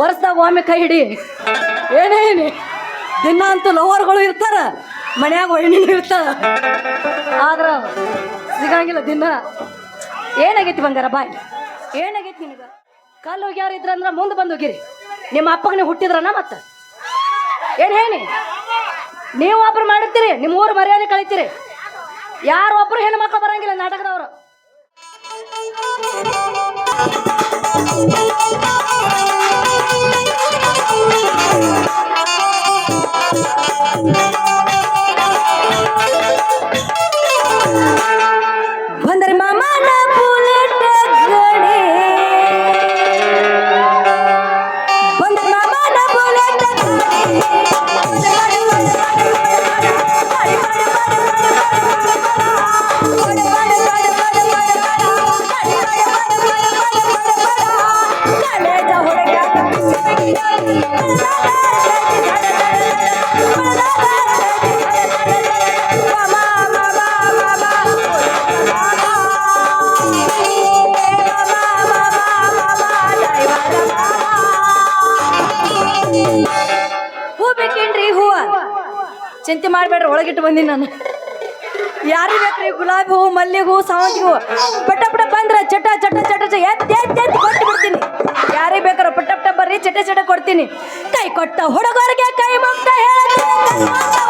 ವರ್ಷದಾಗ ಒಮ್ಮೆ ಕೈ ಹಿಡಿ. ಏನೇನಿ ದಿನ ಅಂತೂ ಲವರ್ಗಳು ಇರ್ತಾರ, ಮನ್ಯಾಗ ಒಳ್ಳಿನೂ ಇರ್ತಾರ. ಆದ್ರ ಸಿಗಂಗಿಲ್ಲ ದಿನ. ಏನಾಗೈತಿ ಬಂಗಾರ ಬಾಯ್? ಏನಾಗೈತಿ ನಿನಗ? ಕಲ್ಲು ಹೋಗ್ಯಾರ ಇದ್ರಂದ್ರೆ ಮುಂದೆ ಬಂದು ಹೋಗಿರಿ. ನಿಮ್ಮ ಅಪ್ಪಗನೇ ಹುಟ್ಟಿದ್ರನ ಮತ್ತೆ? ಏನ್ ಹೇಳಿ? ನೀವು ಒಬ್ರು ಮಾಡಿರ್ತೀರಿ, ನಿಮ್ಮ ಊರು ಮರ್ಯಾದೆ ಕಳಿತೀರಿ. ಯಾರು ಒಬ್ರು ಹೆಣ್ಣು ಮಕ್ಕಳು ಬರಂಗಿಲ್ಲ ನಾಟಕದವರು. ಬಂದರೆ ಬಂದೀನಿ ನಾನು. ಯಾರಿಗೆ ಬೇಕ್ರಿ ಗುಲಾಬಿ ಹೂ, ಮಲ್ಲಿಗೆ ಹೂ, ಸಾವಂತಿಗೆ ಹೂ. ಪಟ ಪಟ ಬಂದ್ರ ಚಟ ಚಟ ಚಟ ಚಟ. ಎತ್ತಿ ಕೊಟ್ಟು ಬಿಡ್ತೀನಿ. ಯಾರಿಗೆ ಬೇಕಾರ ಪಟ ಪಟ ಬರ್ರಿ, ಚಟ ಚಟ ಕೊಡ್ತೀನಿ. ಕೈ ಕೊಟ್ಟ ಹುಡುಗರಿಗೆ ಕೈ ಮುಕ್ತ ಚಿಲ್ಲಗಣದ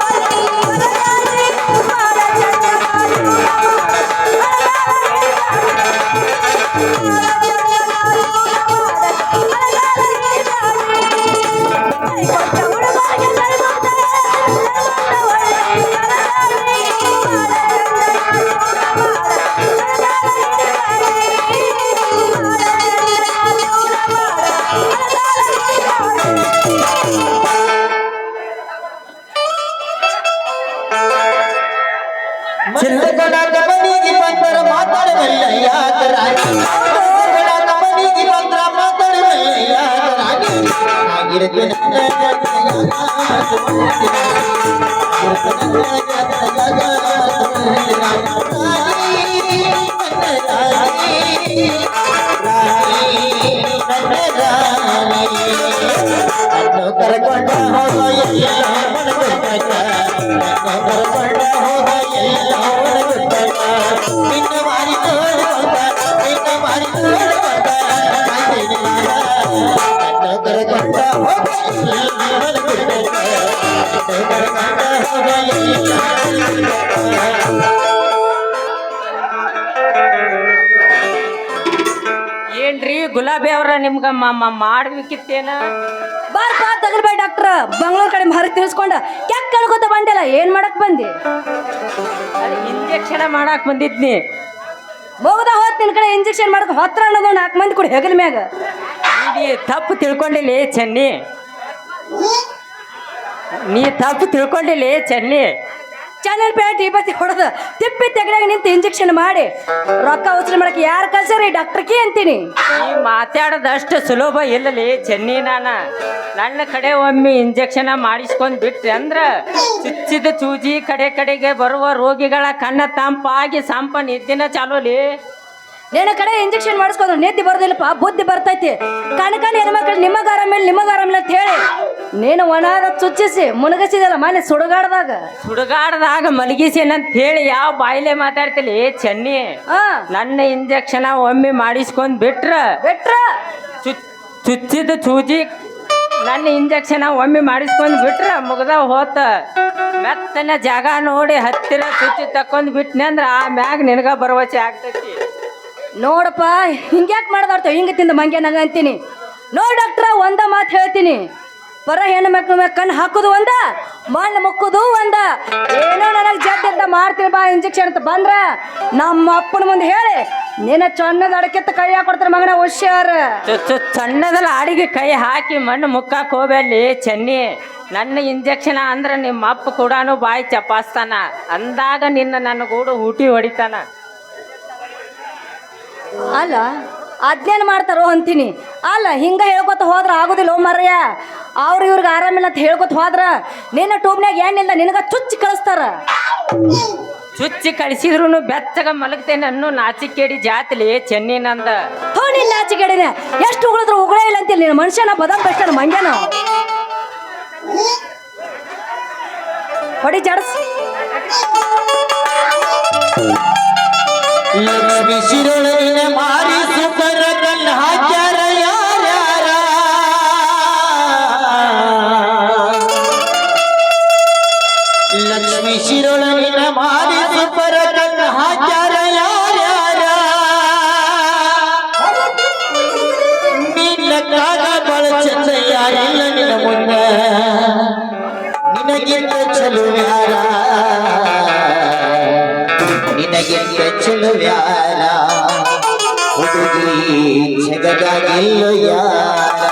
ಏನ್ರಿ ಗುಲಾಬಿ ಅವ್ರ ನಿಮ್ಗ ಮಾಡ್ಬೇಕಿತ್ತೇನ? ಬಾರ್ ಬಾ ತಗಲ್ಬೇಡ ಡಾಕ್ಟ್ರ. ಬೆಂಗಳೂರು ಕಡೆ ಮಾರಿ ತಿಳಿಸ್ಕೊಂಡ ಕ್ಯಾಕ್ ಕಳ್ಕೊತ ಬಂದಿಲ್ಲ ಏನ್ ಮಾಡಕ್ ಬಂದಿ? ಇಂಜೆಕ್ಷನ್ ಮಾಡಾಕ್ ಬಂದಿದ್ನಿ. ಹೋಗದ ಹೋತ್ ನಿನ್ ಕಡೆ ಇಂಜೆಕ್ಷನ್ ಮಾಡಕ್ ಹತ್ರ ಅನ್ನೋದು ನಾಲ್ಕು ಮಂದಿ ಕೂಡ ಹೆಗಲ್ ಮ್ಯಾಗ. ತಪ್ಪು ತಿಳ್ಕೊಂಡಿಲ್ಲ ಚೆನ್ನಿ? ನೀ ತಪ್ಪು ತಿಳ್ಕೊಂಡಿಲ್ಲ, ಚೆನ್ನಿ. ಚಾನಲ್ ಪೇಟ್ ಬತ್ತಿ ಹೊಡೆದು ತಿಪ್ಪಿ ತೆಗದಾಗ ನಿಂತು ಇಂಜೆಕ್ಷನ್ ಮಾಡಿ. ರೊಕ್ಕ ವಸೂಲಿ ಮಾಡಕ್ಕೆ ಯಾರು ಕಲ್ಸರಿ ಡಾಕ್ಟರ್ಗೆ ಅಂತೀನಿ. ಮಾತಾಡೋದಷ್ಟು ಸುಲಭ ಇಲ್ಲಲಿ ಚೆನ್ನಿ ನಾನ. ನನ್ನ ಕಡೆ ಒಮ್ಮೆ ಇಂಜೆಕ್ಷನ್ ಮಾಡಿಸ್ಕೊಂಡು ಬಿಟ್ರಿ ಅಂದ್ರ ಚುಚ್ಚಿದ ಚೂಜಿ ಕಡೆ ಕಡೆಗೆ ಬರುವ ರೋಗಿಗಳ ಕಣ್ಣ ತಂಪಾಗಿ ಸಂಪ ನಿದ್ದಿನ ಚಾಲೋಲಿ. ನಿನ್ನ ಕಡೆ ಇಂಜೆಕ್ಷನ್ ಮಾಡಿಸ್ಕೊಂಡು ನಿದ್ದೆ ಬರೋದಿಲ್ಲಪ್ಪ ಬುದ್ಧಿ ಬರ್ತೈತಿ. ಕಣಕ ಕಣ್ ಹೆಣ್ಮಕ್ಳು ನಿಮಗಾರ ಮೇಲೆ ನಿಮಗ ಆರಾಮಿಲ್ಲ ಅಂತ ಹೇಳಿ ನೀನು ಒಣಾದ ಚುಚ್ಚಿಸಿ ಮುನಗಸಿದಲ್ಲ ಮನೆ ಸುಡುಗಾಡದಾಗ. ಸುಡುಗಾಡದಾಗ ಅಂತ ಹೇಳಿ ಯಾವ ಬಾಯಿಲೆ ಮಾತಾಡ್ತಿಲಿ? ಚೆನ್ನಿ ಹಾ ನನ್ನ ಇಂಜೆಕ್ಷನ್ ಒಮ್ಮೆ ಮಾಡಿಸ್ಕೊಂಡ್ ಬಿಟ್ರ? ಬಿಟ್ರ? ಚುಚ್ ಚುಚ್ಚಿದ ಚೂಜಿ ನನ್ನ ಇಂಜೆಕ್ಷನ್ ಒಮ್ಮೆ ಮಾಡಿಸ್ಕೊಂಡ್ ಬಿಟ್ರ ಮುಗ್ದ ಹೋತ. ಮೆತ್ತನ ಜಾಗ ನೋಡಿ ಹತ್ತಿರ ಚುಚ್ಚಿ ತಕೊಂಡ್ ಬಿಟ್ನೆ ಅಂದ್ರ ಆ ಮ್ಯಾಗ ನಿನಗ ಬರವಚೆ ಆಗ್ತೈತಿ. ನೋಡಪ್ಪ, ಹಿಂಗ್ಯಾಕ್ ಮಾಡ್ದಾರ್ತ? ಹಿಂಗೆ ತಿಂದ ಮಂಗ್ಯ ನಂಗ ಅಂತೀನಿ. ನೋಡಿ ಡಾಕ್ಟ್ರ, ಒಂದ ಮಾತು ಹೇಳ್ತೀನಿ. ಪರ ಹೆಣ್ಣು ಮಕ್ಕಳ ಮೇಲೆ ಕಣ್ಣು ಹಾಕೋದು ಒಂದ, ಮಣ್ಣು ಮುಕ್ಕುದು ಒಂದ. ಏನೋ ನನಗೆ ಜಡ್ಡಿದ್ದ ಮಾಡ್ತೀನಿ ಬಾ ಇಂಜೆಕ್ಷನ್ ಅಂತ ಬಂದ್ರ ನಮ್ಮ ಅಪ್ಪನ ಮುಂದೆ ಹೇಳಿ ನೀನ ಚೊನ್ನದ ಅಡಕೆತ್ತ ಕೈ ಹಾಕೊಡ್ತಾರ ಮಗನ ಹುಷಾರ. ಸಣ್ಣದಲ್ಲ ಆಡಿಗೆ ಕೈ ಹಾಕಿ ಮಣ್ಣು ಮುಕ್ಕಾಕ್ ಹೋಗ್ಬೇಲಿ ಚೆನ್ನಿ. ನನ್ನ ಇಂಜೆಕ್ಷನ್ ಅಂದ್ರೆ ನಿಮ್ಮ ಅಪ್ಪ ಕೂಡ ಬಾಯಿ ಚಪಾಸ್ತಾನ. ಅಂದಾಗ ನಿನ್ನ ನನ್ನ ಗೂಡು ಊಟಿ ಹೊಡಿತಾನ. ಅಲ್ಲ ಅದ್ನೇನು ಮಾಡ್ತಾರೋ ಅಂತೀನಿ ಅಲ್ಲ ಹಿಂಗೆ ಹೇಳ್ಕೊತ ಹೋದ್ರೆ ಆಗೋದಿಲ್ಲ ಮರ್ಯ ಅವ್ರು ಇವ್ರಿಗೆ ಆರಾಮಿಲ್ಲ ಅಂತ ಹೇಳ್ಕೊತ ಹೋದ್ರೆ ನಿನ್ನ ಟೂಬ್ನ್ಯಾಗ ಏನಿಲ್ಲ ನಿನಗೆ ಚುಚ್ಚಿ ಕಳಿಸ್ತಾರ. ಚುಚ್ಚಿ ಕಳಿಸಿದ್ರು ಬೆಚ್ಚಗ ಮಲಗ್ತೇನೆ ಅನ್ನೋ ನಾಚಿಕೇಡಿ ಜಾತಿಲಿ ನಿನ್ನ ಆಚೆಗಡೆನೆ ಎಷ್ಟು ಉಗಳಿದ್ರು ಉಗಳೇ ಇಲ್ಲ ಅಂತೀನಿ ನಿನ್ನ ಮನುಷ್ಯನ ಬದಂ ಬೆಷ್ಟ ಮಂಗ್ಯನ. ಹೊಡಿ ಜಡಸ್. ಲಕ್ಷ್ಮಿ ಶಿರೊಳಗಿನ ಮಾರಿ ಸುಪರ ಕಲ್ಲ ನಿನಗಿಂತ ಚಲುವ್ಯಾರ. ಹುಡುಗಿ ಜಗದಾಗಿಲ್ಲ ಯಾರ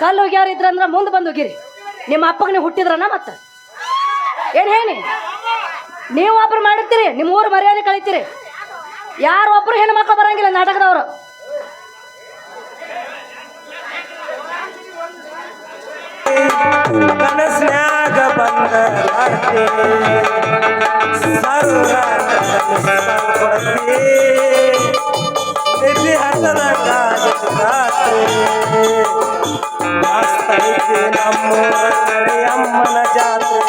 ಕಲ್ಲು ಹೋಗ್ಯಾರ ಇದ್ರಂದ್ರ ಮುಂದೆ ಬಂದು ಹೋಗಿರಿ. ನಿಮ್ಮ ಅಪ್ಪಗ ನೀವು ಹುಟ್ಟಿದ್ರನ ಮತ್ತ? ಏನ್ ಹೇಳಿ? ನೀವು ಒಬ್ರು ಮಾಡಿರ್ತೀರಿ, ನಿಮ್ಮ ಊರು ಮರ್ಯಾದೆ ಕಳಿತೀರಿ. ಯಾರು ಒಬ್ರು ಮಕ್ಕಳು ಬರಂಗಿಲ್ಲ ನಾಟಕದವರು. ರಾತ್ರಿ ಮಸ್ತ್ ಐತಿ ನಮ್ಮೂರ ಕಡೆ ಅಮ್ಮನ ಜಾತ್ರೆ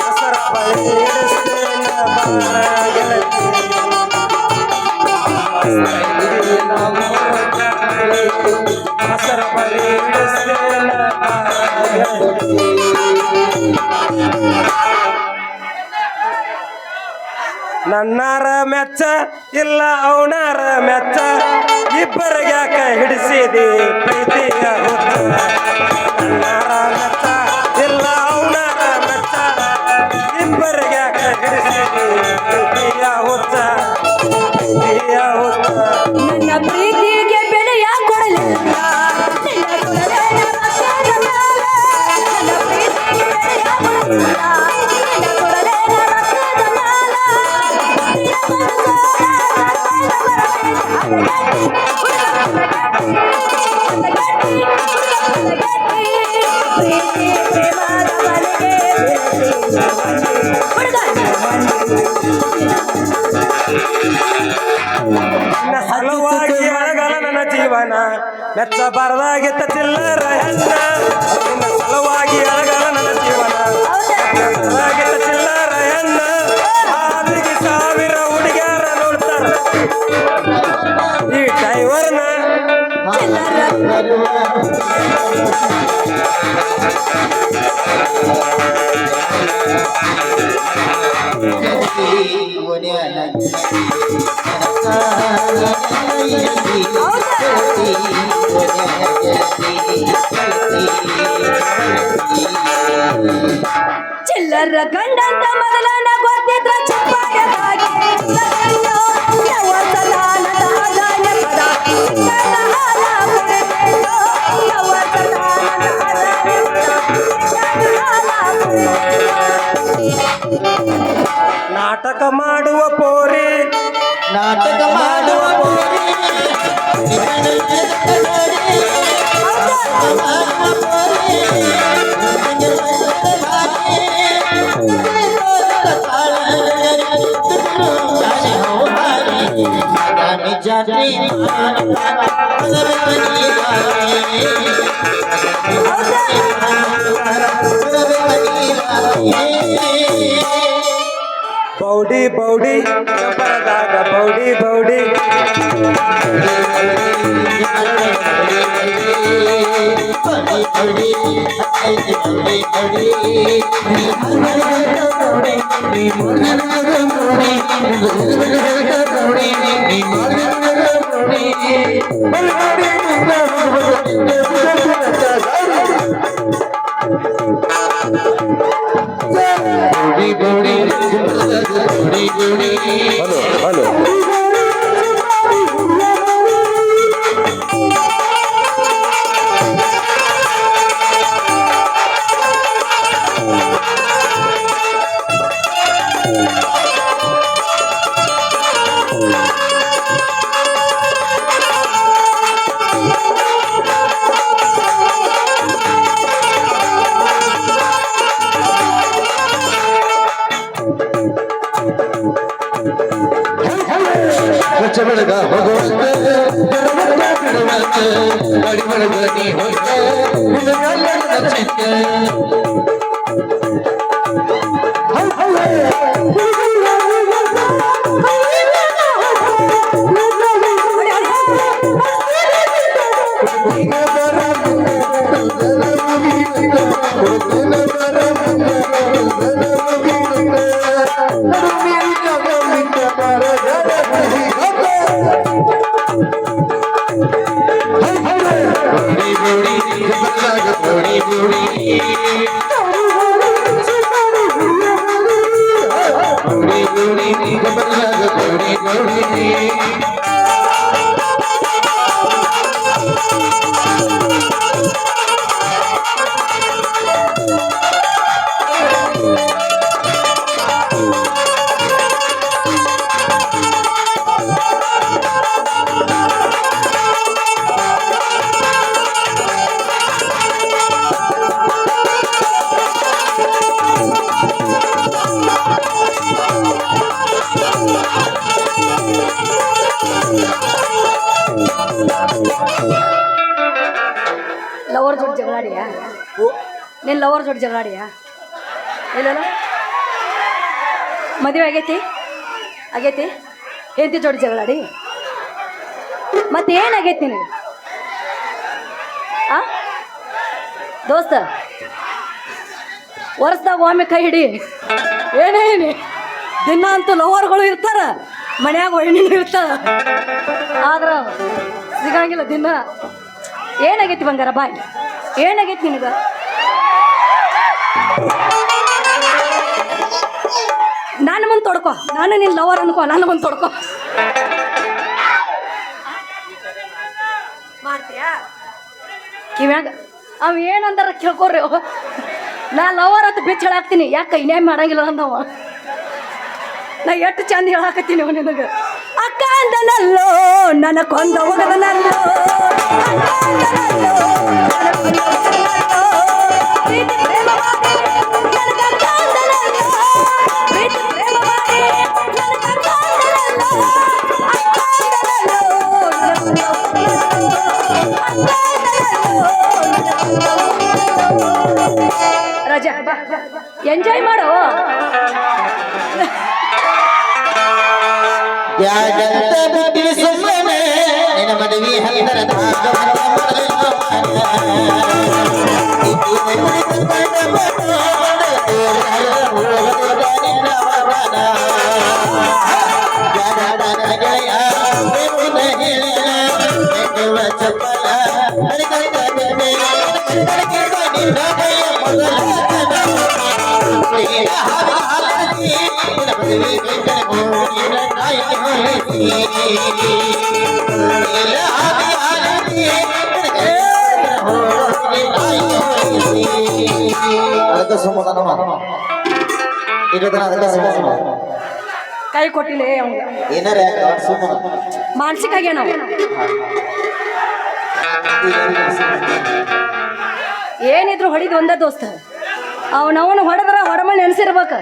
ಹಸರ ಬಳಿ ಇಡಿಸ್ತೇನ ಬಾಳ ಗೆಳತಿ ಮಸ್ತ್ ಐತಿ ನಮ್ಮೂರ ಕಡೆ ಹಸರ ಬಳಿ ಇಡಿಸ್ತೇನ ಬಾಳ ಗೆಳತಿ ನನ್ನಾರ ಮೆಚ್ಚ ಇಲ್ಲ ಅವನಾರ ಮೆಚ್ಚ ಇಬ್ಬರಿಗೆ ಯಾಕ ಹಿಡಿಸಿದೆ ಪ್ರೀತಿಯ ಹುಚ್ಚ ನನ್ನ ಜೀವನ. ಮೆಚ್ಚ ಬರದಾಗಿತ್ತ ಚಿಲ್ಲರ ಹೆಣ್ಣ. ನಿನ್ನ ಸಲುವಾಗಿ ನನ್ನ ಜೀವನ. ಬರದಾಗಿತ್ತ ಚಿಲ್ಲರ ಹೆಣ್ಣ. ಆದಿಗೆ ಸಾವಿರ ಹುಡುಗ್ಯಾರ ನೋಡ್ತಾರ. ಈ ಡ್ರೈವರ್ನ ಬರುವ ಚಿಲ್ಲರ ಗಂಡಂತ ಮೊದಲನ ಗೊತ್ತಿದ್ರ ಚಪ್ಪಾಳೆಗಾಗಿ ಲಗ್ನೋ ಯವಸದಾನದ ಅದಾಯ ಪದ ನನ್ನ ಹಾಲ ಕುಡಿಬೇಕೋ ಯವಸದಾನದ ಅದಾಯ ಪದ ನನ್ನ ಹಾಲ ಕುಡಿಬೇಕೋ. ನಾಟಕ ಮಾಡುವ ಪೋರಿ ನಾಟಕ ಮಾಡುವ பௌடி பௌடி சப்பரதாக பௌடி பௌடி Thank you. ಹಲೋ ಹಲೋ ನೀನ್ ಲವರ್ ಜೋಡಿ ಜಗಳಾಡಿಯಾ ಇಲ್ಲ ಮದುವೆ ಆಗೈತಿ? ಆಗೈತಿ? ಹೆಂಡತಿ ಜೋಡಿ ಜಗಳಾಡಿ ಮತ್ತೆ ಏನಾಗೈತಿ ನಿನಗೆ? ಆ? ದೋಸ್ತ, ವರ್ಷದಾಗ ಒಮ್ಮೆ ಕೈ ಹಿಡಿ. ಏನೇನಿ ದಿನ ಅಂತೂ ಲವರ್ಗಳು ಇರ್ತಾರ, ಮನ್ಯಾಗ ಒಣ್ಣಿನೂ ಇರ್ತಾರ. ಆದ್ರ ಸಿಗಂಗಿಲ್ಲ ದಿನ. ಏನಾಗೈತಿ ಬಂಗಾರ ಬಾಯ್? ಏನಾಗೈತಿ ನಿನಗ? ನಾನು ಮುಂದೆ ತೊಡ್ಕೊ. ನಾನು ನಿನ್ನ ಲವರ್ ಅನ್ಕೋ ನಾನು ಮುಂದೆ ತೊಡ್ಕೊ. ಮಾಡ್ತೀಯಾ? ಕಿವ್ಯಾಗ ಅವ್ ಏನಂದಾರ ಕೇಳ್ಕೊರಿ. ನಾ ಲವರ್ ಅಂತ ಬಿಚ್ಚ ಹೇಳಾಕ್ತೀನಿ. ಯಾಕೆ ಇನ್ನೇ ಮಾಡಂಗಿಲ್ಲ ಅಂದವ. ನಾ ಎಷ್ಟು ಚಂದ ಹೇಳಾಕತ್ತೀನಿ ಅವ ನಿನಗೆ. ಅಕ್ಕ ಅಂದನಲ್ಲೋ ನನ್ನ ಕೊಂದ ಹೋಗದನಲ್ಲೋ. ಅಕ್ಕ ಅಂದನಲ್ಲೋ, ರಜಾ ಎಂಜಾಯ್ ಮಾಡೋ. ಯಾಕಂತ ಬಿಟ್ಟಿ ಸುಮ್ಮನೆ ನಿನ್ನ ಮದುವೆ ಹಂದರದಾಗ ಕೈ ಕೊಟ್ಟಿಲ್ಲ ಏನಾರ? ಮಾನಸಿಕ ಆಗ್ಯಾನ ಅವ. ಏನಿದ್ರು ಹೊಡಿದ್ ಒಂದೇ ದೋಸ್ತ. ಅವನವನು ಹೊಡೆದ್ರ ಹೊಡಮಲ್ ನೆನ್ಸಿರ್ಬೇಕ.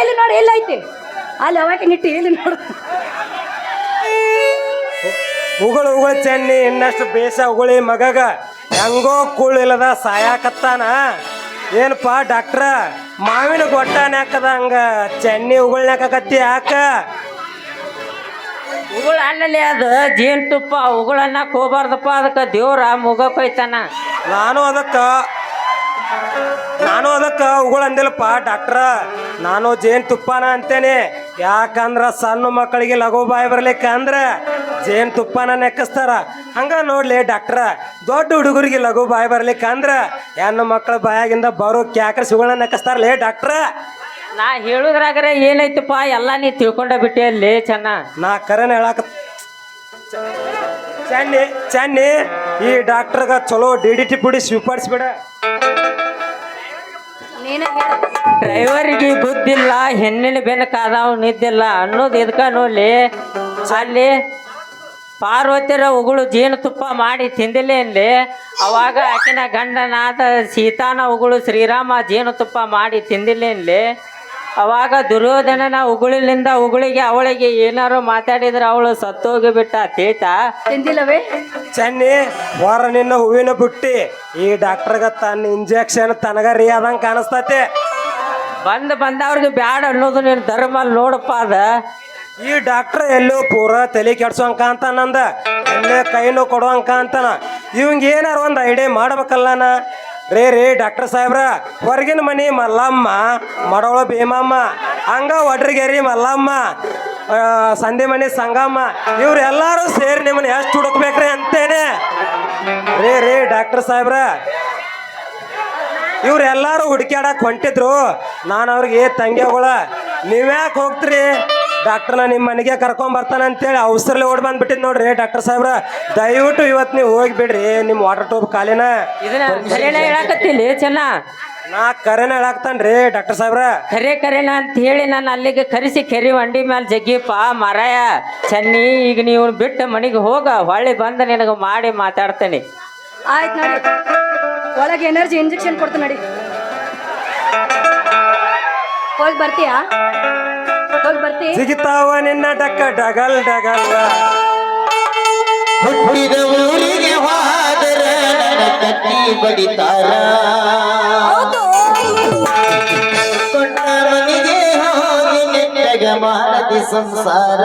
ಎಲ್ಲಿ ನೋಡಿ ಎಲ್ಲಿ ಐತಿ. ಅಲ್ಲಿ ಅವಾಗ ನಿಟ್ಟಿ ಎಲ್ಲಿ ನೋಡು. ಉಗುಳು ಉಗುಳು ಚೆನ್ನಿ, ಇನ್ನಷ್ಟು ಬೇಸ ಉಗುಳಿ ಮಗಗ. ಹೆಂಗೋ ಕೂಳಿಲ್ಲದ ಸಾಯಾಕತ್ತಾನ. ಏನಪ್ಪ ಡಾಕ್ಟ್ರ? ಮಾವಿನ ಗೊಟ್ಟಾನ ಹಾಕದ ಹಂಗ? ಚೆನ್ನಿ ಉಗುಳ್ನಾಕತ್ತಿ ಯಾಕ ಉಗುಳ ಅಲ್ಲಲ್ಲಿ ಅದು ಜೇನುತುಪ್ಪ ಉಗುಳನ್ನ ಹೋಗ್ಬಾರ್ದಪ್ಪ ಅದಕ್ಕೆ ದೇವ್ರ ಮುಗಕ್ ಹೋಯ್ತಾನ ನಾನು ಅದಕ್ಕ ನಾನು ಅದಕ್ಕ ಉಗುಳಂದಿಲ್ಲಪ್ಪ ಡಾಕ್ಟ್ರ. ನಾನು ಜೇನ್ ತುಪ್ಪನ ಅಂತೇನೆ. ಯಾಕಂದ್ರ ಸಣ್ಣ ಮಕ್ಕಳಿಗೆ ಲಘು ಬಾಯಿ ಬರ್ಲಿಕ್ಕೆ ಅಂದ್ರೆ ಜೇನ್ ತುಪ್ಪನ ನೆಕ್ಕಸ್ತಾರ. ಹಂಗ ನೋಡ್ಲಿ ಡಾಕ್ಟ್ರ. ದೊಡ್ಡ ಹುಡುಗರಿಗೆ ಲಘು ಬಾಯಿ ಬರ್ಲಿಕ್ಕೆ ಅಂದ್ರ ಹೆಣ್ಣು ಮಕ್ಕಳ ಬಾಯಾಗಿಂದ ಬರೋ ಕ್ಯಾಕ್ರ ಸುಗಳನ್ನ ನೆಕ್ಕಸ್ತಾರಲೇ ಡಾಕ್ಟ್ರ? ನಾ ಹೇಳುದ್ರಾಗ್ರೆ ಏನೈತಪ್ಪ ಎಲ್ಲ ನೀ ತಿಳ್ಕೊಂಡ ಬಿಟ್ಟೆ ಅಲ್ಲಿ ಚೆನ್ನ. ನಾ ಕರೆನ ಹೇಳಾಕ ಚೆನ್ನಿ ಚೆನ್ನಿ ಈ ಡಾಕ್ಟರ್ಗ ಚಲೋ ಡಿ ಡಿ ಟಿ ಪುಡಿ ಸ್ವೀಪಡಿಸ್ಬಿಡ ನೀನೇ ಹೇಳ. ಡ್ರೈವರಿಗೆ ಬುದ್ಧಿಲ್ಲ ಹೆಣ್ಣಿನ ಬೆನಕಾದವ್ ನಿದ್ದಿಲ್ಲ ಅನ್ನೋದು ಇದ್ಕ ನೋಡ್ಲಿ. ಅಲ್ಲಿ ಪಾರ್ವತಿರ ಉಗುಳು ಜೇನುತುಪ್ಪ ಮಾಡಿ ತಿಂದಿಲ್ಲೇನ್ಲಿ? ಅವಾಗ ಆಕಿನ ಗಂಡನಾದ ಸೀತಾನ ಉಗುಳು ಶ್ರೀರಾಮ ಜೇನುತುಪ್ಪ ಮಾಡಿ ತಿಂದಿಲ್ಲೇನ್ಲಿ? ಅವಾಗ ದುರ್ಯೋಧನನ ಉಗುಳಿನಿಂದ ಉಗುಳಿಗೆ ಅವಳಿಗೆ ಏನಾರು ಮಾತಾಡಿದ್ರೆ ಅವಳು ಸತ್ತೋಗಿ ಬಿಟ್ಟ ತೇತ. ತಿಂದಿಲ್ಲವೇ? ಚೆನ್ನಿ ಹೊರ ನಿನ್ನ ಹೂವಿನ ಬುಟ್ಟಿ. ಈ ಡಾಕ್ಟರ್ಗ ತನ್ನ ಇಂಜೆಕ್ಷನ್ ತನಗ ರೀ ಆದಂಗೆ ಕಾಣಿಸ್ತತೆ. ಬಂದ್ ಬಂದವ್ರಿಗೆ ಬ್ಯಾಡ ಅನ್ನೋದು ನೀನು ಧರ್ಮ ನೋಡಪ್ಪ ಅದ. ಈ ಡಾಕ್ಟರ್ ಎಲ್ಲೋ ಪೂರ ತಲೆ ಕೆಡ್ಸೋಂಕ ಅಂತ ನಂದ ಎಲ್ಲೇ ಕೈನೂ ಕೊಡೋಂಕ ಅಂತಾನ. ಇವಂಗ ಏನಾರ ಒಂದು ಐಡಿಯಾ ಮಾಡ್ಬೇಕಲ್ಲ ನಾ? ರೇ ರೇ, ಡಾಕ್ಟರ್ ಸಾಹೇಬ್ರ, ಹೊರಗಿನ ಮನೆ ಮಲ್ಲಮ್ಮ, ಮಡವಳ ಭೀಮಮ್ಮ, ಹಂಗ ಒಡ್ರಿಗೆರಿ ಮಲ್ಲಮ್ಮ ಸಂಧಿ ಮನೆ ಸಂಗಮ್ಮ, ಇವ್ರು ಎಲ್ಲಾರು ಸೇರಿ ನಿಮ್ಮನ್ನ ಎಷ್ಟು ಹುಡುಕ್ಬೇಕ್ರಿ ಅಂತೇನೆ. ರೇ ರೇ, ಡಾಕ್ಟರ್ ಸಾಹೇಬ್ರ ಇವ್ರೆಲ್ಲಾರು ಹುಡುಕ್ಯಾಡಕ್ ಹೊಂಟಿದ್ರು. ನಾನು ಅವ್ರಿಗೆ ತಂಗಿಗಳ ನೀವ್ಯಾಕೆ ಹೋಗ್ತೀರಿ? ಡಾಕ್ಟರ್ನ ನಿಮ್ಮ ಮನೆಗೆ ಕರ್ಕೊಂಡ್ ಬರ್ತಾನೆ ಅಂತೇಳಿ ಅವಸರಲ್ಲೇ ಓಡ್ ಬಂದ್ಬಿಟ್ಟಿದ್ ನೋಡ್ರಿ. ಡಾಕ್ಟರ್ ಸಾಹೇಬ್ರ ದಯವಿಟ್ಟು ಇವತ್ತು ನೀವು ಹೋಗ್ಬಿಡ್ರಿ ನಿಮ್ಮ ವಾಟರ್ ಟೂಬ್ ಕಾಲಿನ ಇದನ್ನ ಖರೇನ ಹೇಳಕತ್ತಿಲ್ಲ ಚೆನ್ನ. ನಾ ಕರೆನ ಹೇಳಾಕ್ತಾನ್ರಿ ಡಾಕ್ಟರ್ ಸಾಹೇಬ್ರ. ಕರೆ ಕರೆನ ಅಂತ ಹೇಳಿ ನಾನು ಅಲ್ಲಿಗೆ ಕರೆಸಿ ಕೆರಿ ವಂಡಿ ಮೇಲೆ ಜಗ್ಗಿಪ್ಪ ಮರಾಯ ಚನ್ನಿ ಈಗ ನೀವು ಬಿಟ್ಟು ಮನೆಗೆ ಹೋಗ ಹೊಳ್ಳಿ ಬಂದ ನಿನಗೆ ಮಾಡಿ ಮಾತಾಡ್ತೇನೆ. ಆಯ್ತು ನೋಡಿ. ಒಳಗೆ ಎನರ್ಜಿ ಇಂಜೆಕ್ಷನ್ ಕೊಡ್ತೀನಿ ನೋಡಿ. ಹೋಗಿ ಬರ್ತೀಯಾ? ಹೋಗಿ ಬರ್ತಿ. ಸಿಗಿತಾವ ನಿನ್ನ ಡಕ್ಕ ಡಗಲ್ ಡಗಲ್ ಹುಟ್ಟಿದ ಊರಿಗೆ ಹಾದರೆ ನನ್ನ ಕಟ್ಟಿ ಬಡಿತಾರ ಕೊಟ್ಟ ಮನೆಗೆ ಹೋಗಿ ನೆಟ್ಟಗ ಮಾಡದಿ ಸಂಸಾರ.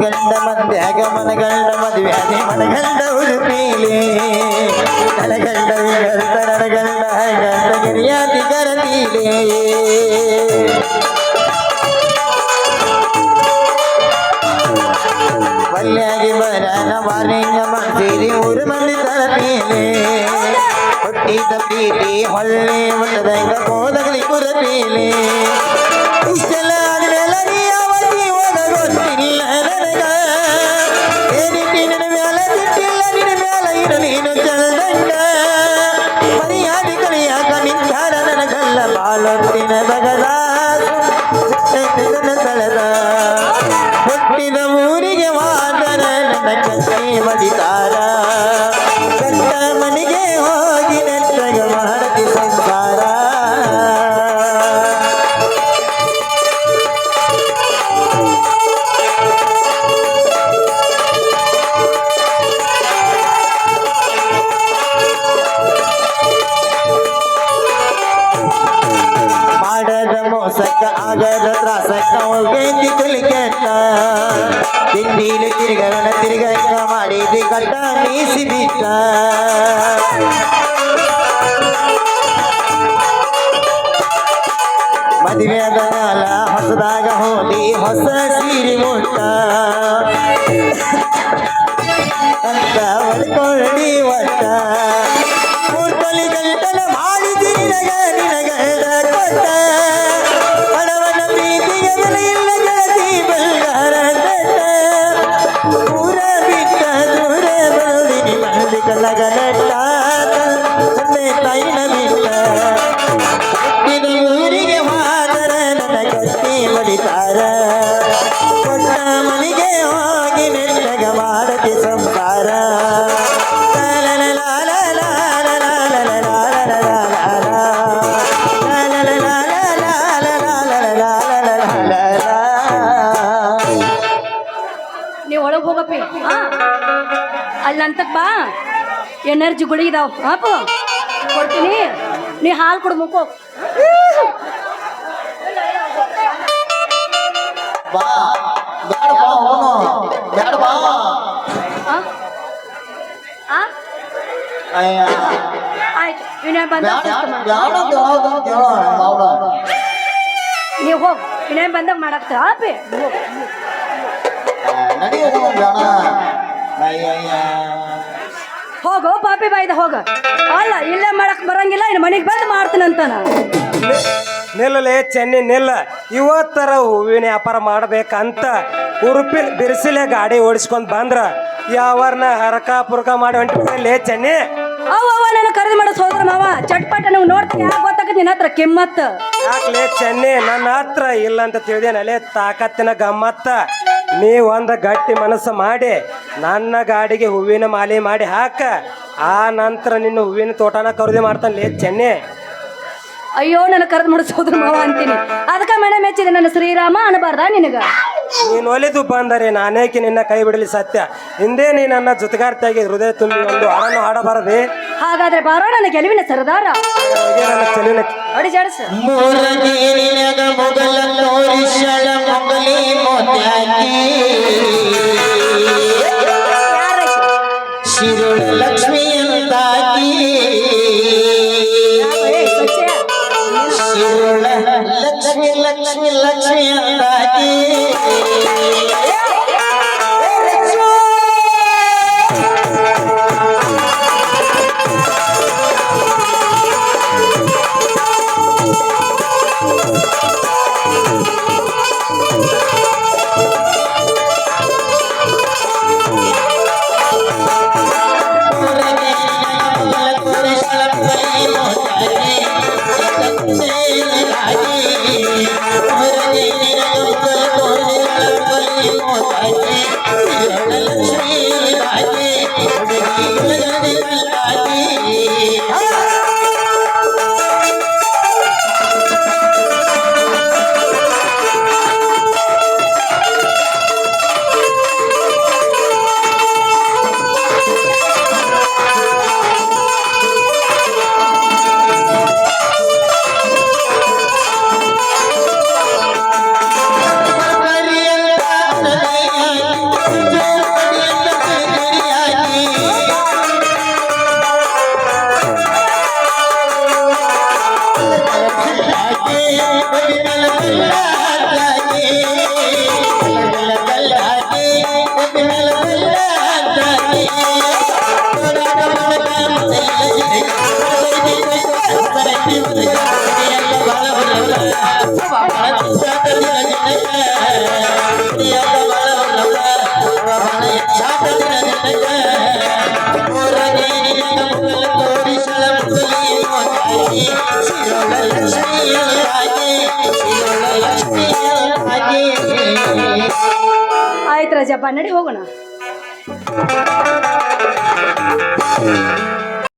ಮನಗಂಡ ಮಂದ್ಯಾಗ ಮನಗಂಡ ಮದುವೆ ಮನಗಂಡ ಉಡುಪಿಲಿ. ನನಗಂಡ ವಿಗರ್ತ ನನಗಂಡ ಗಂಡ ಗಿರಿಯಾತಿ ಕರತೀಲಿ. ಪಲ್ಯಾಗಿ ಬರನ ಬಾರಿಂಗ ಮಂದಿರಿ ಊರು ಮಂದಿ ತರತೀಲಿ. ಹುಟ್ಟಿದ ಪ್ರೀತಿ ಹೊಳ್ಳಿ ಮುಟ್ಟದಂಗ ಕೋದಗಲಿ ಕುರತೀಲಿ. ಇಷ್ಟೆಲ್ಲ ನನಗಲ್ಲ ಬಾಳೊತ್ತಿನ ಬಗದ energy ಗುಳಿ ಇದಾವ. ಹಾಪು ಕೊಡ್ತೀನಿ. ನೀ ಹಾಲು ಕೊಡು ಮುಕ್ಕೋ. ಆಯ್ತು. ವಿನಯ್ ಬಂದ. ನೀವು ಹೋಗಿ. ವಿನಯ್ ಬಂದಾಗ ಮಾಡಾಕ್ತ ಆ, ನಡಿ ಹೋಗು ಪಾಪಿ ಬಾಯ್ದ ಹೋಗ. ಅಲ್ಲ ಇಲ್ಲೇ ಮಾಡಕ್ ಬರಂಗಿಲ್ಲ ಇನ್ನು ಮನೆಗೆ ಬಂದು ಮಾಡ್ತೀನಂತ ನಿಲ್ಲಲೆ ಚೆನ್ನಿ ನಿಲ್ಲ. ಇವತ್ತರ ಹೂವಿನ ವ್ಯಾಪಾರ ಮಾಡ್ಬೇಕಂತ ಉರುಪಿನ ಬಿರ್ಸಿಲೆ ಗಾಡಿ ಓಡಿಸ್ಕೊಂಡ್ ಬಂದ್ರ ಯಾವರ್ನ ಹರಕ ಪುರಕ ಮಾಡಿ ಹೊಂಟಿಲ್ಲೇ ಚೆನ್ನಿ? ಅವ ನಾನು ಖರೀದಿ ಮಾಡೋ ಸೋದರ ಮಾವ ಚಟ್ಪಟ ನೀವು ನೋಡ್ತೀನಿ ಯಾಕೆ ಗೊತ್ತಾಗತ್ತೆ ನಿನ್ನ ಹತ್ರ ಕೆಮ್ಮತ್ತ ಯಾಕ್ಲೇ ಚೆನ್ನಿ ನನ್ನ ಹತ್ರ ಇಲ್ಲ ಅಂತ ತಿಳಿದೇನಲೇ ತಾಕತ್ತಿನ ಗಮ್ಮತ್ತ. ನೀ ಒಂದು ಗಟ್ಟಿ ಮನಸ್ಸು ಮಾಡಿ, ನನ್ನ ಗಾಡಿಗೆ ಹೂವಿನ ಮಾಲೆ ಮಾಡಿ ಹಾಕ. ಆ ನಂತರ ನಿನ್ನ ಹೂವಿನ ತೋಟನ ಖರೀದಿ ಮಾಡ್ತಾನೆ. ಚೆನ್ನೆ. ಅಯ್ಯೋ, ನನ್ನ ಕರೆದು ಮಾಡೋ ಸೋದರ ಮಾವ ಅಂತೀನಿ. ಅದಕ್ಕೆ ಮೇಡಮ್ ಮೆಚ್ಚಿದೆ ನನ್ನ ಶ್ರೀರಾಮ ಅನ್ನಬಾರ್ದ ನಿನಗ? ನೀನು ಒಲಿದು ಬಂದರೆ ನಾನೇಕೆ ನಿನ್ನ ಕೈ ಬಿಡಲಿ ಸತ್ಯ? ಹಿಂದೆ ನೀ ನನ್ನ ಜೊತೆಗಾರ್ತಿಯಾಗಿ ಹೃದಯ ತುಂಬಿ ಒಂದು ಹಾಡನ್ನು ಹಾಡಬಾರದೆ? ಹಾಗಾದ್ರೆ ಬಾರೋ ನನ್ನ ಗೆಲುವಿನ ಸರದಾರ. ಅಡಿ ಜಾಡ ಚೆಲುವಿನ ನೋಡಿ ಜಾಡಿಸು ಮೂರನೇನಿನಗ ಲಕ್ಷ್ಮಿ ಲಕ್ಷ್ಮಿ ಆಯ್ತು ರಾಜಪ್ಪ ನಡಿ ಹೋಗೋಣ.